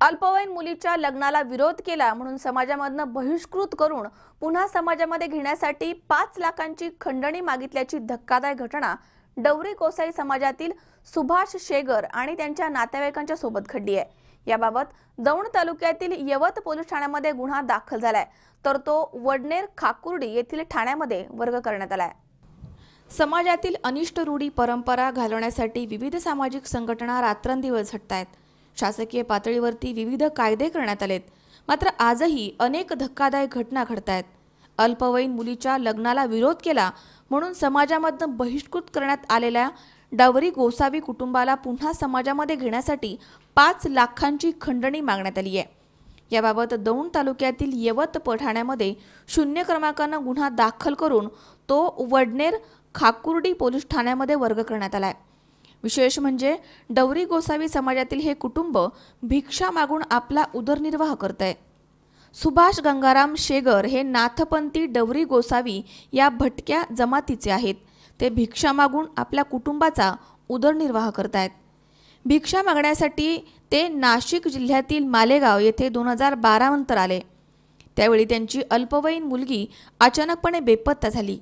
अल्पवयीन मुलीच्या लग्नाला विरोध केला म्हणून समाजामधनं बहिष्कृत करून पुन्हा समाजामध्ये घेण्यासाठी पाच लाखांची खंडणी मागितल्याची धक्कादायक घटना डवरी कोसाई समाजातील सुभाष शेगर आणि त्यांच्या नातेवाईकांच्या सोबत घडली आहे. याबाबत दौंड तालुक्यातील यवत पोलीस ठाण्यामध्ये गुन्हा दाखल झालाय. तर तो वडनेर खाकुर्डी येथील ठाण्यामध्ये वर्ग करण्यात आलाय. समाजातील अनिष्ट रूढी परंपरा घालवण्यासाठी विविध सामाजिक संघटना रात्रंदिवस झटतायत शासकीय पातळीवरती विविध कायदे करण्यात आलेत. मात्र आजही अनेक धक्कादायक घटना घडतायत. अल्पवयीन मुलीच्या लग्नाला विरोध केला म्हणून समाजामधनं बहिष्कृत करण्यात आलेल्या डावरी गोसावी कुटुंबाला पुन्हा समाजामध्ये घेण्यासाठी पाच लाखांची खंडणी मागण्यात आली आहे. याबाबत दौंड तालुक्यातील यवत पठाण्यामध्ये शून्य क्रमांकानं गुन्हा दाखल करून तो वडनेर खाकुर्डी पोलीस ठाण्यामध्ये वर्ग करण्यात आला आहे विशेष म्हणजे डवरी गोसावी समाजातील हे कुटुंब भिक्षा मागून आपला उदरनिर्वाह करत आहे सुभाष गंगाराम शेगर हे नाथपंथी डवरी गोसावी या भटक्या जमातीचे आहेत. ते भिक्षा मागून आपल्या कुटुंबाचा उदरनिर्वाह करत आहेत भिक्षा मागण्यासाठी ते नाशिक जिल्ह्यातील मालेगाव येथे दोन हजार बारा नंतर आले. त्यावेळी त्यांची अल्पवयीन मुलगी अचानकपणे बेपत्ता झाली.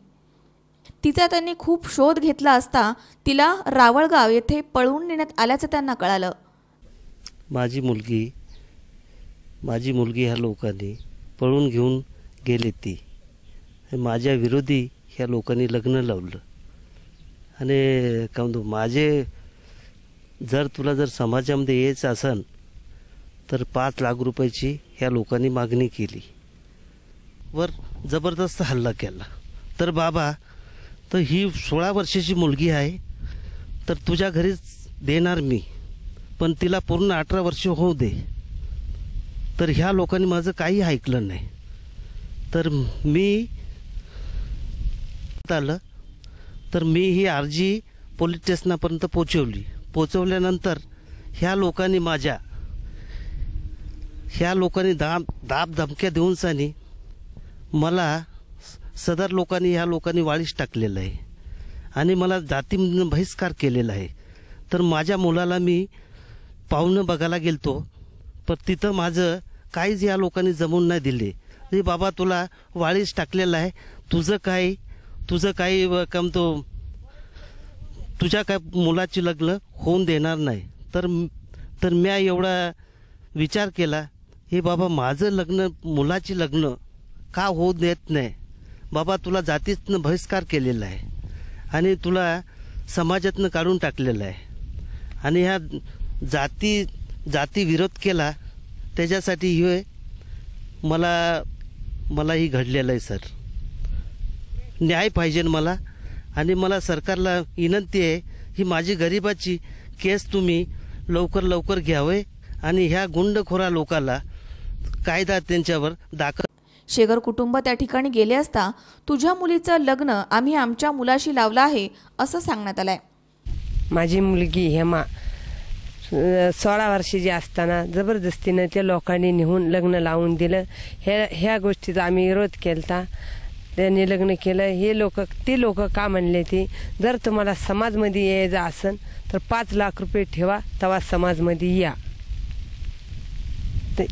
तिचा त्यांनी खूप शोध घेतला असता तिला रावळगाव येथे पळवून नेण्यात आल्याचं त्यांना कळालं. माझी मुलगी माझी मुलगी ह्या लोकांनी पळून घेऊन गेले ती. माझ्या विरोधी ह्या लोकांनी लग्न लावलं. आणि का म्हणतो माझे जर तुला जर समाजामध्ये यायचं असन तर पाच लाख रुपयाची ह्या लोकांनी मागणी केली. वर जबरदस्त हल्ला केला. तर बाबा तर ही सोळा वर्षाची मुलगी आहे. तर तुझ्या घरीच देणार मी. पण तिला पूर्ण अठरा वर्ष होऊ दे. तर ह्या लोकांनी माझं काही ऐकलं नाही. तर मी आलं. तर मी ही अर्जी पोलीस स्टेशनापर्यंत पोचवली पोचवल्यानंतर ह्या लोकांनी माझ्या ह्या लोकांनी दाब दाब धमक्या देऊनसानी मला सदर लोकांनी ह्या लोकांनी वाळीस टाकलेलं आहे. आणि मला जाती बहिष्कार केलेला आहे. तर माझ्या मुलाला मी पाहुणं बघायला गेलतो पण तिथं माझं काहीच या लोकांनी जमून नाही दिले. रे बाबा तुला वाळीस टाकलेलं आहे. तुझं काय तुझं काही कम तो तुझ्या काय मुलाची लग्न होऊन देणार नाही. तर तर म्या एवढा विचार केला हे बाबा माझं लग्न मुलाची लग्न का होऊ देत नाही? बाबा तुला जातीतनं बहिष्कार केलेला आहे. आणि तुला समाजातनं काढून टाकलेलं आहे. आणि ह्या जाती जाती विरोध केला त्याच्यासाठी हे मला मला ही घडलेलं आहे सर. न्याय पाहिजे मला. आणि मला सरकारला विनंती आहे ही माझी गरिबाची केस तुम्ही लवकर लवकर घ्यावे. आणि ह्या गुंडखोरा लोकाला कायदा त्यांच्यावर दाखल शेगर कुटुंब त्या ठिकाणी गेले असता तुझ्या मुलीचं लग्न आम्ही आमच्या मुलाशी लावलं आहे असं सांगण्यात आलंय. माझी मुलगी हेमा सोळा वर्षाची असताना जबरदस्तीनं त्या लोकांनी नेहून लग्न लावून दिलं. ह्या ह्या गोष्टीचा आम्ही विरोध केलता. त्यांनी लग्न केलं. हे लोक ते लोक का म्हणले ते जर तुम्हाला समाजमध्ये यायचं असन तर पाच लाख रुपये ठेवा तेव्हा समाजमध्ये या. ते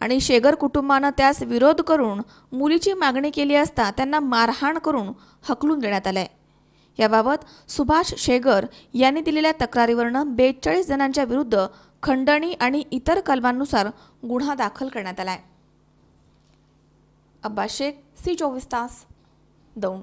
आणि शेगर कुटुंबानं त्यास विरोध करून मुलीची मागणी केली असता त्यांना मारहाण करून हकलून देण्यात आलंय. याबाबत सुभाष शेगर यांनी दिलेल्या तक्रारीवरनं बेचाळीस जणांच्या विरुद्ध खंडणी आणि इतर कलमांनुसार गुन्हा दाखल करण्यात आलाय. अब्बा शेख सी चोवीस तास दौंड.